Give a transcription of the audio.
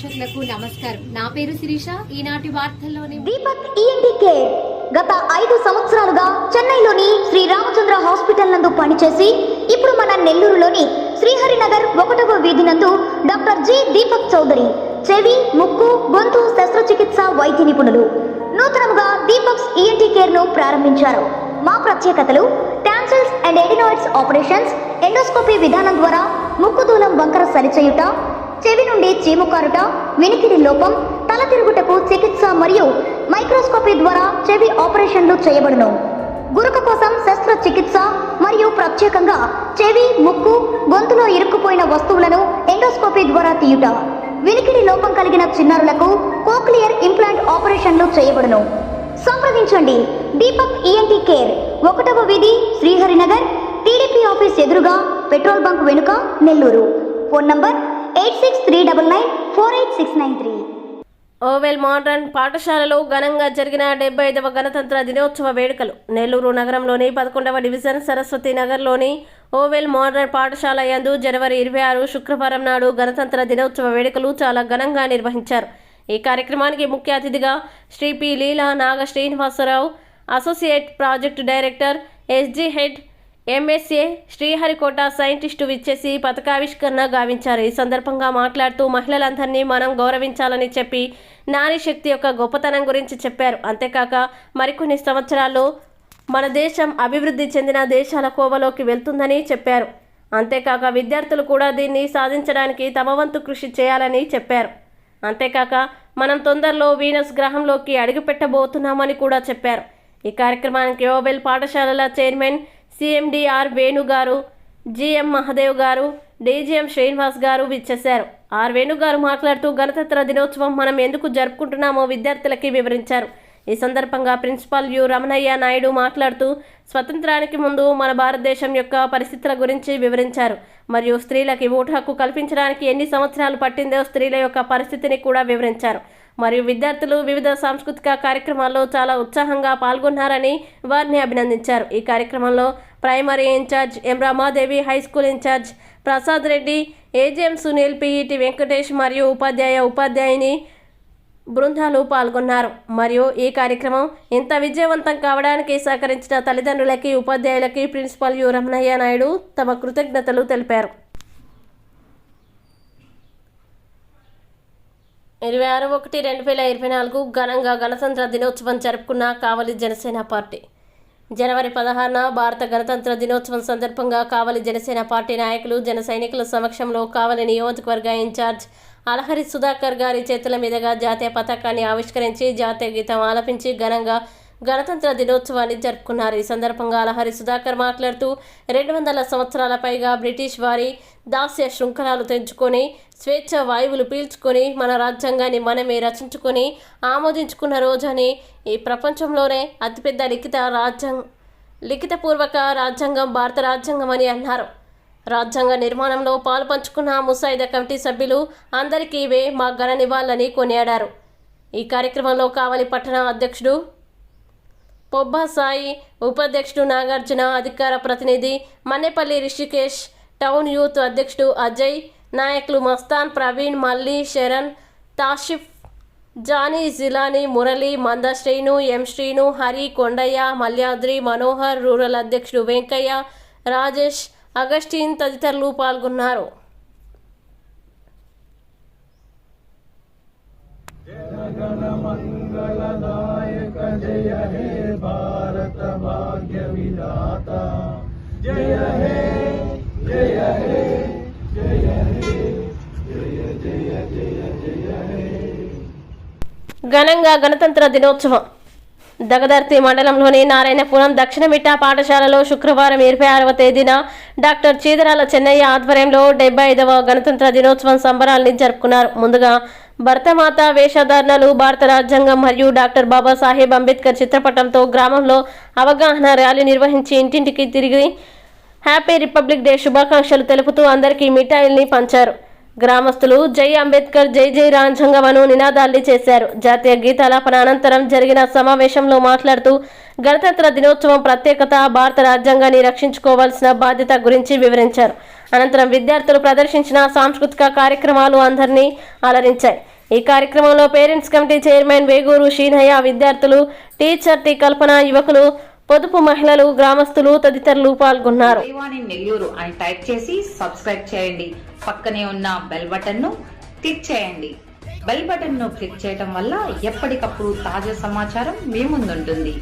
ప్రేక్షకులకు నమస్కారం. నా పేరు శిరీష. ఈనాటి వార్తల్లోని దీపక్ ఈఎన్టీ కేర్ గత ఐదు సంవత్సరాలుగా చెన్నైలోని శ్రీ రామచంద్ర హాస్పిటల్ నందు పనిచేసి ఇప్పుడు మన నెల్లూరులోని శ్రీహరినగర్ ఒకటవ వీధి నందు డాక్టర్ జి దీపక్ చౌదరి చెవి ముక్కు గొంతు శస్త్రచికిత్స వైద్య నిపుణులు. నూతనముగా దీపక్స్ ఈఎన్టీ కేర్ను ప్రారంభించారు. మా ప్రత్యేకతలు tonsils and adenoids operations endoscopy విధానం ద్వారా ముక్కు దూలం వంకర సరిచేయుట చెవి నుండి చీము కారుట వినికిడి లోపం తల తిరుగుటకు చికిత్స మరియు మైక్రోస్కోపీ ద్వారా చెవి ఆపరేషన్లు చేయబడును. గురుక కోసం శస్త్రచికిత్స మరియు ప్రత్యేకంగా చెవి ముక్కు గొంతులో ఇరుక్కుపోయిన వస్తువులను ఎండోస్కోపీ ద్వారా తీయుట. వినికిడి లోపం కలిగిన చిన్నారులకు కోక్లియర్ ఇంప్లాంట్ ఆపరేషన్లు చేయబడును. సంప్రదించండి. దీపక్ ఈఎన్టీ కేర్ ఒకటవ వీధి శ్రీహరినగర్ టీడీపీ ఆఫీస్ ఎదురుగా పెట్రోల్ బంక్ వెనుక Nellore. Phone number eight six three double nine four eight six nine three. Oval modern పాఠశాలలో ఘనంగా జరిగిన డెబ్బై ఐదవ గణతంత్ర దినోత్సవ వేడుకలు. నెల్లూరు నగరంలోని పదకొండవ డివిజన్ సరస్వతి నగర్లోని ఓవెల్ మోడ్రన్ పాఠశాల యందు జనవరి ఇరవై ఆరు శుక్రవారం నాడు గణతంత్ర దినోత్సవ వేడుకలు చాలా ఘనంగా నిర్వహించారు. ఈ కార్యక్రమానికి ముఖ్య అతిథిగా Shri P Leela Naga Srinivasarao associate project director SG head MSA Sriharikota scientist విచ్చేసి పథకావిష్కరణ గావించారు. ఈ సందర్భంగా మాట్లాడుతూ మహిళలందరినీ మనం గౌరవించాలని చెప్పి నారీ శక్తి యొక్క గొప్పతనం గురించి చెప్పారు. అంతేకాక మరికొన్ని సంవత్సరాల్లో మన దేశం అభివృద్ధి చెందిన దేశాల కోవలోకి వెళ్తుందని చెప్పారు. అంతేకాక విద్యార్థులు కూడా దీన్ని సాధించడానికి తమ వంతు కృషి చేయాలని చెప్పారు. అంతేకాక మనం తొందరలో వీనస్ గ్రహంలోకి అడుగుపెట్టబోతున్నామని కూడా చెప్పారు. ఈ కార్యక్రమానికి ఓబెల్ పాఠశాలల చైర్మన్ సిఎండిఆర్ వేణు గారు జిఎం మహదేవ్ గారు డీజీఎం శ్రీనివాస్ గారు విచ్చేశారు. ఆర్ వేణు గారు మాట్లాడుతూ గణతంత్ర దినోత్సవం మనం ఎందుకు జరుపుకుంటున్నామో విద్యార్థులకి వివరించారు. ఈ సందర్భంగా ప్రిన్సిపాల్ యు. రమణయ్య నాయుడు మాట్లాడుతూ స్వతంత్రానికి ముందు మన భారతదేశం యొక్క పరిస్థితుల గురించి వివరించారు. మరియు స్త్రీలకి ఓటు హక్కు కల్పించడానికి ఎన్ని సంవత్సరాలు పట్టిందో స్త్రీల యొక్క పరిస్థితిని కూడా వివరించారు. మరియు విద్యార్థులు వివిధ సాంస్కృతిక కార్యక్రమాల్లో చాలా ఉత్సాహంగా పాల్గొన్నారని వారిని అభినందించారు. ఈ కార్యక్రమంలో primary incharge M Ramadevi high school incharge Prasad Reddy AGM Sunil PET Venkatesh మరియు ఉపాధ్యాయ ఉపాధ్యాయుని బృందాలు పాల్గొన్నారు. మరియు ఈ కార్యక్రమం ఇంత విజయవంతం కావడానికి సహకరించిన తల్లిదండ్రులకి ఉపాధ్యాయులకి ప్రిన్సిపల్ యు రమణయ్య నాయుడు తమ కృతజ్ఞతలు తెలిపారు. ఇరవై ఆరు ఒకటి రెండు వేల ఇరవై నాలుగు ఘనంగా గణతంత్ర దినోత్సవం జరుపుకున్న కావలి జనసేన పార్టీ. జనవరి పదహారున భారత గణతంత్ర దినోత్సవం సందర్భంగా కావలి జనసేన పార్టీ నాయకులు జన సైనికుల సమక్షంలో కావలి నియోజకవర్గ ఇన్ఛార్జ్ అలహరి సుధాకర్ గారి చేతుల మీదుగా జాతీయ పతాకాన్ని ఆవిష్కరించి జాతీయ గీతం ఆలపించి ఘనంగా గణతంత్ర దినోత్సవాన్ని జరుపుకున్నారు. ఈ సందర్భంగా అలహరి సుధాకర్ మాట్లాడుతూ రెండు వందల సంవత్సరాల పైగా బ్రిటిష్ వారి దాస్య శృంఖలాలు తెంచుకొని స్వేచ్ఛ వాయువులు పీల్చుకొని మన రాజ్యాంగాన్ని మనమే రచించుకొని ఆమోదించుకున్న రోజని ఈ ప్రపంచంలోనే అతిపెద్ద లిఖిత రాజ్యాంగ లిఖితపూర్వక రాజ్యాంగం భారత రాజ్యాంగం అని అన్నారు. రాజ్యాంగ నిర్మాణంలో పాలు పంచుకున్న ముసాయిదా కమిటీ సభ్యులు అందరికీ ఇవే మా ఘన నివాళులని కొనియాడారు. ఈ కార్యక్రమంలో కావలి పట్టణ అధ్యక్షుడు పొబ్బా సాయి ఉపాధ్యక్షుడు నాగార్జున అధికార ప్రతినిధి మన్నెపల్లి రిషికేష్ టౌన్ యూత్ అధ్యక్షుడు అజయ్ నాయకులు మస్తాన్ ప్రవీణ్ మల్లి శరణ్ తాషిఫ్ జానీ జిలానీ మురళి మంద శ్రీను ఎం శ్రీను హరి కొండయ్య మల్యాద్రి మనోహర్ రూరల్ అధ్యక్షుడు వెంకయ్య రాజేష్ అగస్టిన్ తదితరులు పాల్గొన్నారు. మంగళ జయ హే భారత భాగ్య విధాత జయ హే జయ హే జయ ఘనంగా గణతంత్ర దినోత్సవం. దగదర్తి మండలంలోని నారాయణపురం దక్షిణమిట్ట పాఠశాలలో శుక్రవారం ఇరవై ఆరవ తేదీన డాక్టర్ చీదరాల చెన్నయ్య ఆధ్వర్యంలో డెబ్బై ఐదవ గణతంత్ర దినోత్సవం సంబరాల్ని జరుపుకున్నారు. ముందుగా భరతమాత వేషధారణలు భారత రాజ్యాంగం మరియు డాక్టర్ బాబాసాహెబ్ అంబేద్కర్ చిత్రపటంతో గ్రామంలో అవగాహన ర్యాలీ నిర్వహించి ఇంటింటికి తిరిగి హ్యాపీ రిపబ్లిక్ డే శుభాకాంక్షలు తెలుపుతూ అందరికీ మిఠాయిల్ని పంచారు. గ్రామస్తులు జై అంబేద్కర్ జై జై రాజ్యాంగమను నినాదాల్ని చేశారు. జాతీయ గీతాలాపన అనంతరం జరిగిన సమావేశంలో మాట్లాడుతూ గణతంత్ర దినోత్సవం ప్రత్యేకత భారత రాజ్యాంగాన్ని రక్షించుకోవాల్సిన బాధ్యత గురించి వివరించారు. అనంతరం విద్యార్థులు ప్రదర్శించిన సాంస్కృతిక కార్యక్రమాలు అందరినీ అలరించాయి. ఈ కార్యక్రమంలో parents committee chairman Veguru Sheenaiah విద్యార్థులు టీచర్ టి కల్పన యువకులు పొదుపు మహిళలు గ్రామస్తులు తదితరులు పాల్గొన్నారు. నెల్లూరు అని టైప్ చేసి సబ్స్క్రైబ్ చేయండి. పక్కనే ఉన్న బెల్ బటన్ను క్లిక్ చేయండి. బెల్ బటన్ను క్లిక్ చేయడం వల్ల ఎప్పటికప్పుడు తాజా సమాచారం మీ ముందుంటుంది.